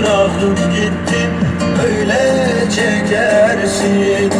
bırakıp gittin Böyle çekersin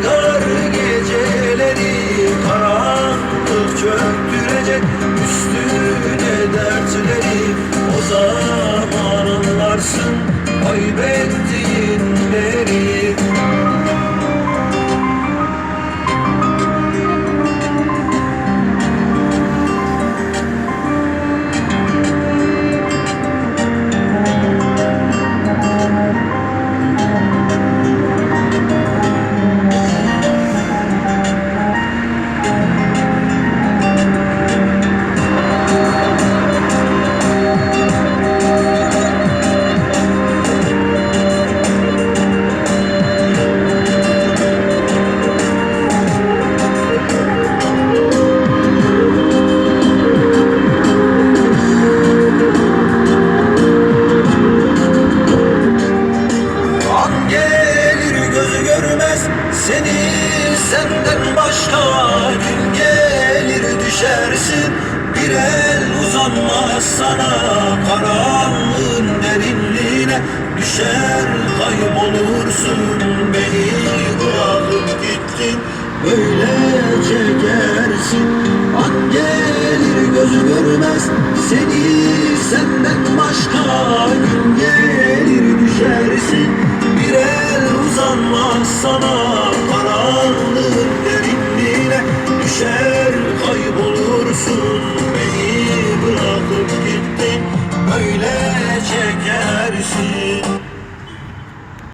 Üstüne dertleri o zaman anlarsın. Kaybettiğinleri başka gün gelir düşersin bir el uzanmaz sana. Karanlığın derinliğine düşer kaybolursun. Beni bırakıp gittin böyle çekersin an gelir gözü görmez seni senden başka gün gelir düşersin. Bir el uzanmaz sana